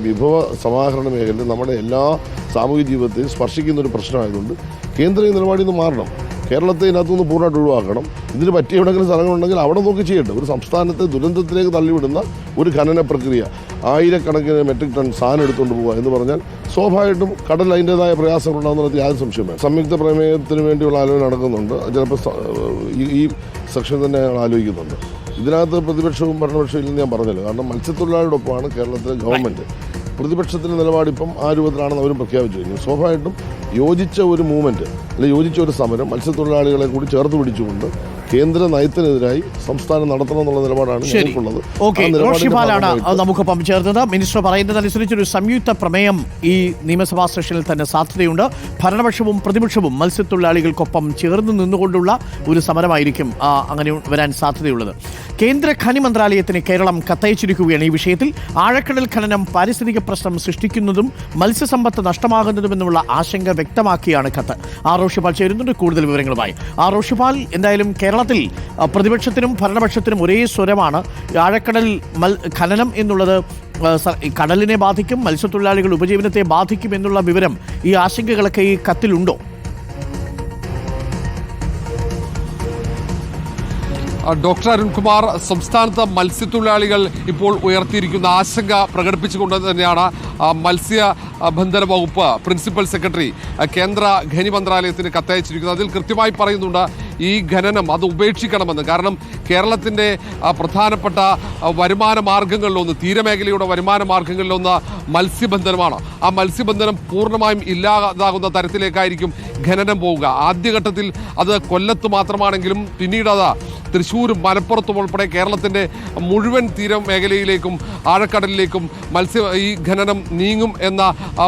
വിഭവ സമാഹരണ മേഖലയും നമ്മുടെ എല്ലാ സാമൂഹിക ജീവിതത്തെയും സ്പർശിക്കുന്ന ഒരു പ്രശ്നമായതുകൊണ്ട് കേന്ദ്ര നിലപാടിൽ നിന്ന് മാറണം. കേരളത്തെ ഇതിനകത്തുനിന്ന് പൂർണമായിട്ട് ഒഴിവാക്കണം. ഇതിന് പറ്റിയ എവിടെയെങ്കിലും സ്ഥലങ്ങളുണ്ടെങ്കിൽ അവിടെ നോക്കി ചെയ്യട്ടെ. ഒരു സംസ്ഥാനത്തെ ദുരന്തത്തിലേക്ക് തള്ളിവിടുന്ന ഒരു ഖനന പ്രക്രിയ. ആയിരക്കണക്കിന് മെട്രിക് ടൺ സാധനം എടുത്തുകൊണ്ട് പോകുക എന്ന് പറഞ്ഞാൽ സ്വാഭാവികമായിട്ടും കടൽ അതിന്റെതായ പ്രയാസങ്ങളുണ്ടാകുന്നതിനകത്ത് യാതൊരു സംശയമില്ല സംയുക്ത പ്രമേയത്തിന് വേണ്ടിയുള്ള ആലോചന നടക്കുന്നുണ്ട്. ചിലപ്പോൾ ഈ ഈ സെക്ഷൻ തന്നെ ഞങ്ങൾ ആലോചിക്കുന്നുണ്ട്. ഇതിനകത്ത് പ്രതിപക്ഷവും ഭരണപക്ഷവും ഇല്ലെന്ന് ഞാൻ പറഞ്ഞല്ലോ. കാരണം മത്സ്യത്തൊഴിലാളിയോടൊപ്പമാണ് കേരളത്തിലെ ഗവൺമെന്റ് പ്രതിപക്ഷത്തിന്റെ നിലപാടിപ്പം ആ രൂപത്തിലാണെന്ന് അവരും പ്രഖ്യാപിച്ചു കഴിഞ്ഞു. സ്വാഭാവികമായിട്ടും യോജിച്ച ഒരു മൂവ്മെന്റ് അല്ലെങ്കിൽ യോജിച്ച ഒരു സമരം മത്സ്യത്തൊഴിലാളികളെ കൂടി ചേർത്ത് പിടിച്ചുകൊണ്ട് കേന്ദ്ര നയത്തിനെതിരായി സംസ്ഥാനം നടത്തണം എന്നുള്ള നിലപാടാണ് ഞങ്ങൾക്കുള്ളത്. നമുക്കൊപ്പം ചേർന്നത് മിനിസ്റ്റർ പറയുന്നതനുസരിച്ച് ഒരു സംയുക്ത പ്രമേയം ഈ നിയമസഭാ സെഷനിൽ തന്നെ സാധ്യതയുണ്ട്. ഭരണപക്ഷവും പ്രതിപക്ഷവും മത്സ്യത്തൊഴിലാളികൾക്കൊപ്പം ചേർന്ന് നിന്നുകൊണ്ടുള്ള ഒരു സമരമായിരിക്കും അങ്ങനെ വരാൻ സാധ്യതയുള്ളത്. കേന്ദ്ര ഖനി മന്ത്രാലയത്തിന് കേരളം കത്തയച്ചിരിക്കുകയാണ് ഈ വിഷയത്തിൽ. ആഴക്കടൽ ഖനനം പാരിസ്ഥിതിക പ്രശ്നം സൃഷ്ടിക്കുന്നതും മത്സ്യസമ്പത്ത് നഷ്ടമാകുന്നതുമെന്നുള്ള ആശങ്ക വ്യക്തമാക്കിയാണ് കത്ത്. ആറോഷിപാൽ റോഷിപാൽ ചേരുന്നുണ്ട്. കൂടുതൽ വിവരങ്ങളുമായി. ആറോഷിപാൽ എന്തായാലും കേരളത്തിൽ പ്രതിപക്ഷത്തിനും ഭരണപക്ഷത്തിനും ഒരേ സ്വരമാണ്. ആഴക്കടൽ മൽ ഖനനം എന്നുള്ളത് കടലിനെ ബാധിക്കും മത്സ്യത്തൊഴിലാളികൾ ഉപജീവനത്തെ ബാധിക്കും എന്നുള്ള വിവരം ഈ ആശങ്കകളൊക്കെ ഈ കത്തിലുണ്ടോ? ഡോക്ടർ അരുൺകുമാർ സംസ്ഥാനത്ത് മത്സ്യത്തൊഴിലാളികൾ ഇപ്പോൾ ഉയർത്തിയിരിക്കുന്ന ആശങ്ക പ്രകടിപ്പിച്ചുകൊണ്ട് തന്നെയാണ് ആ, മത്സ്യ ബന്ധന വകുപ്പ് പ്രിൻസിപ്പൽ സെക്രട്ടറി കേന്ദ്ര ഖനി മന്ത്രാലയത്തിന് കത്തയച്ചിരിക്കുന്നത്. അതിൽ കൃത്യമായി പറയുന്നുണ്ട് ഈ ഖനനം അത് ഉപേക്ഷിക്കണമെന്ന്. കാരണം കേരളത്തിന്റെ പ്രധാനപ്പെട്ട വരുമാന മാർഗങ്ങളിലൊന്ന് തീരമേഖലയുടെ വരുമാന മാർഗങ്ങളിലൊന്ന് മത്സ്യബന്ധനമാണ്. ആ മത്സ്യബന്ധനം പൂർണമായും ഇല്ലാതാകുന്ന തരത്തിലേക്കായിരിക്കും ഖനനം പോവുക. ആദ്യഘട്ടത്തിൽ അത് കൊല്ലത്ത് മാത്രമാണെങ്കിലും പിന്നീട് അത് തൃശ്ശൂരും മലപ്പുറത്തും ഉൾപ്പെടെ കേരളത്തിന്റെ മുഴുവൻ തീരമേഖലയിലേക്കും ആഴക്കടലിലേക്കും മത്സ്യ ഈ ഖനനം നീങ്ങും എന്ന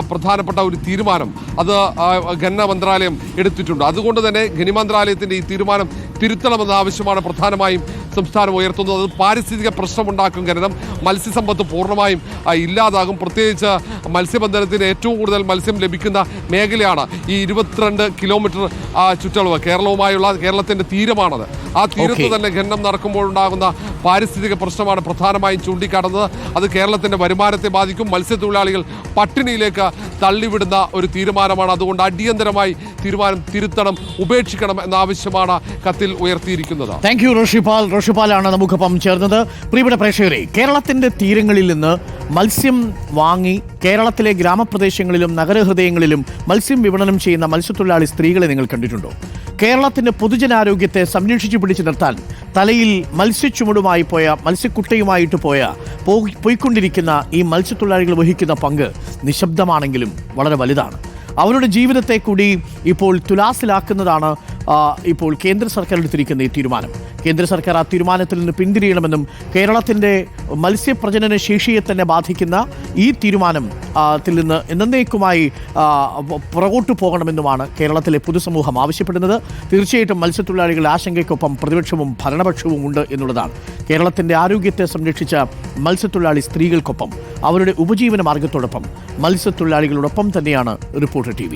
പ്രധാനപ്പെട്ട ഒരു തീരുമാനം അത് ഖനന മന്ത്രാലയം എടുത്തിട്ടുണ്ട്. അതുകൊണ്ട് തന്നെ ഖനി മന്ത്രാലയത്തിന്റെ ഈ തീരുമാനം തിരുത്തണമെന്ന ആവശ്യമാണ് പ്രധാനമായും സംസ്ഥാനം ഉയർത്തുന്നത്. അത് പാരിസ്ഥിതിക പ്രശ്നമുണ്ടാക്കും കാരണം മത്സ്യസമ്പത്ത് പൂർണമായും ഇല്ലാതാകും. പ്രത്യേകിച്ച് മത്സ്യബന്ധനത്തിന് ഏറ്റവും കൂടുതൽ മത്സ്യം ലഭിക്കുന്ന മേഖലയാണ് ഈ ഇരുപത്തിരണ്ട് കിലോമീറ്റർ ചുറ്റളവ് കേരളവുമായുള്ള കേരളത്തിന്റെ തീരമാണത്. ആ തീരത്ത്. തന്നെ ഖനനം നടക്കുമ്പോഴുണ്ടാകുന്ന പാരിസ്ഥിതിക പ്രശ്നമാണ് പ്രധാനമായും ചൂണ്ടിക്കാട്ടുന്നത്. അത് കേരളത്തിന്റെ വരുമാനത്തെ ബാധിക്കും. മത്സ്യത്തൊഴിലാളികൾ പട്ടിണിയിലേക്ക് തള്ളിവിടുന്ന ഒരു തീരുമാനമാണ്. അതുകൊണ്ട് അടിയന്തരമായി തീരുമാനം തിരുത്തണം ഉപേക്ഷിക്കണം എന്ന ആവശ്യമാണ് കത്തിൽ ഉയർത്തിയിരിക്കുന്നത്. Thank you Roshipal. റോഷിപാലാണ് നമുക്കൊപ്പം ചേർന്നത്. പ്രിയപ്പെട്ട പ്രേക്ഷകരെ കേരളത്തിന്റെ തീരങ്ങളിൽ നിന്ന് മത്സ്യം വാങ്ങി കേരളത്തിലെ ഗ്രാമപ്രദേശങ്ങളിലും നഗരഹൃദയങ്ങളിലും മത്സ്യം വിപണനം ചെയ്യുന്ന മത്സ്യത്തൊഴിലാളി സ്ത്രീകളെ നിങ്ങൾ കണ്ടിട്ടുണ്ടോ? കേരളത്തിന്റെ പൊതുജനാരോഗ്യത്തെ സംരക്ഷിച്ചു പിടിച്ചു നിർത്താൻ തലയിൽ മത്സ്യച്ചുമടുമായി പോയ മത്സ്യക്കുട്ടയുമായിട്ട് പോയ പോയി- പോയിക്കൊണ്ടിരിക്കുന്ന ഈ മത്സ്യത്തൊഴിലാളികൾ വഹിക്കുന്ന പങ്ക് നിശബ്ദമാണെങ്കിലും വളരെ വലുതാണ്. അവരുടെ ജീവിതത്തെ കൂടി ഇപ്പോൾ തുലാസിലാക്കുന്നതാണ് ഇപ്പോൾ കേന്ദ്ര സർക്കാർ എടുത്തിരിക്കുന്ന ഈ തീരുമാനം. കേന്ദ്ര സർക്കാർ ആ തീരുമാനത്തിൽ നിന്ന് പിന്തിരിയണമെന്നും കേരളത്തിന്റെ മത്സ്യപ്രജനന ശേഷിയെ തന്നെ ബാധിക്കുന്ന ഈ തീരുമാനം ത്തിൽ നിന്ന് എന്നേക്കുമായി പുറകോട്ടു പോകണമെന്നുമാണ് കേരളത്തിലെ പൊതുസമൂഹം ആവശ്യപ്പെടുന്നത്. തീർച്ചയായിട്ടും മത്സ്യത്തൊഴിലാളികളുടെ ആശങ്കയ്ക്കൊപ്പം പ്രതിപക്ഷവും ഭരണപക്ഷവും ഉണ്ട് എന്നുള്ളതാണ്. കേരളത്തിന്റെ ആരോഗ്യത്തെ സംരക്ഷിച്ച മത്സ്യത്തൊഴിലാളി സ്ത്രീകൾക്കൊപ്പം അവരുടെ ഉപജീവന മാർഗത്തോടൊപ്പം മത്സ്യത്തൊഴിലാളികളോടൊപ്പം തന്നെയാണ് റിപ്പോർട്ടർ ടി